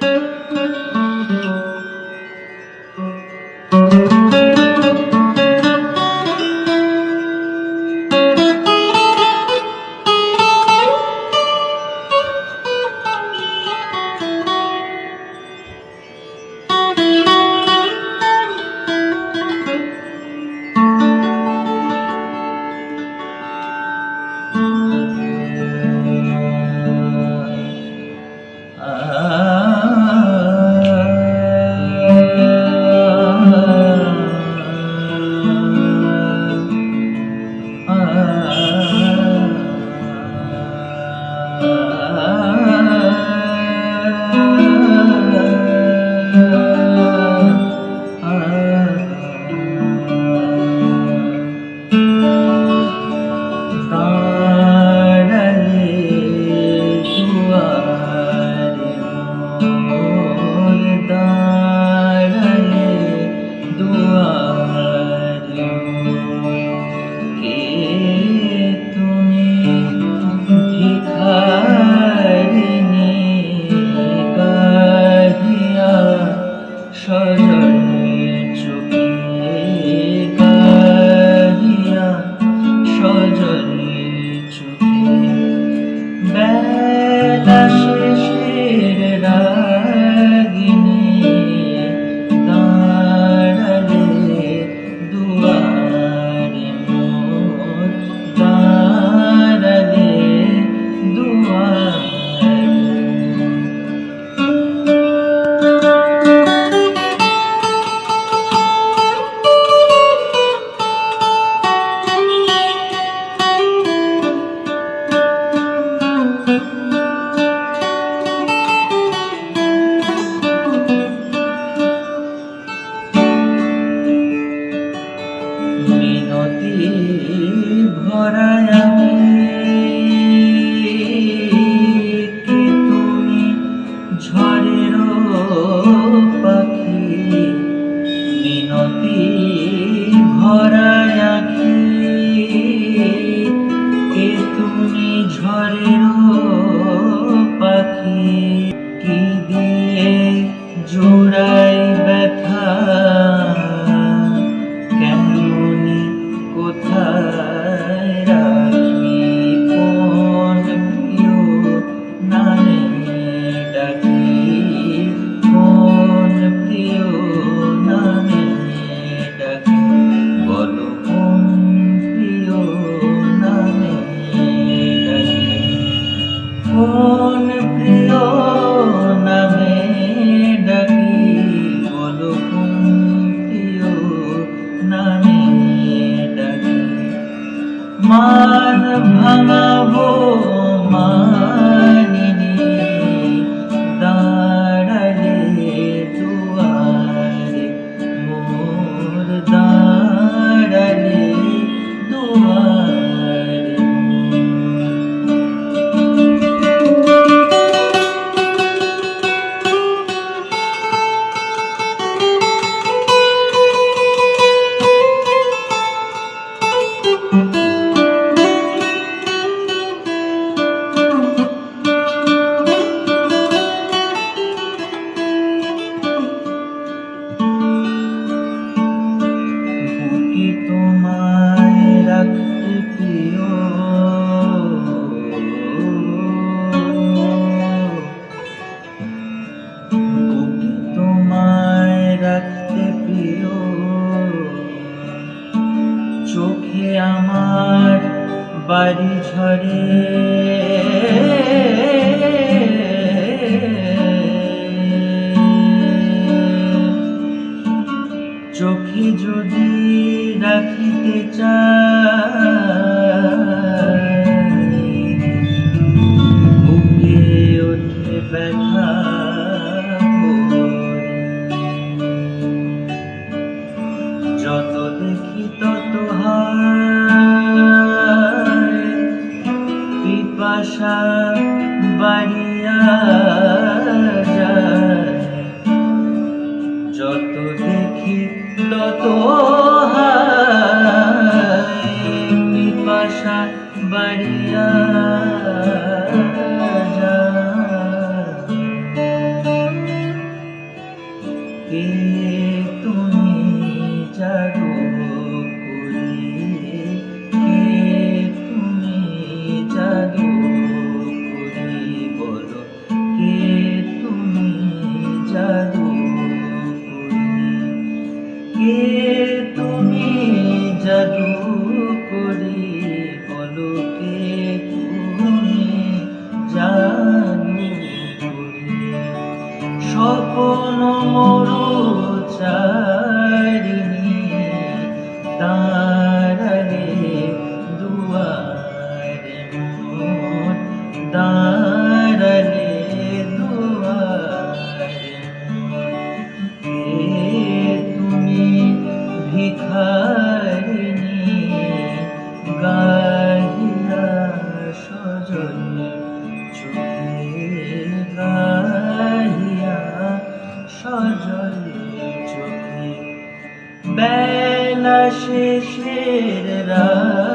Música পরায় কে তুমি ঝড়ের পাখি মিনতি ভরা বাড়ি ঝরে। চোখে যদি রাখিতে চা বুকে ওঠে ব্যথা। বাসা বাড়িয়া যায়। যত দেখি তত বাসা বাড়িয়া কে তুমি জাদু করি বলো কে তুমি জানি করি স্বপ্ন সজল চোখে। বেলা শেষের রাত।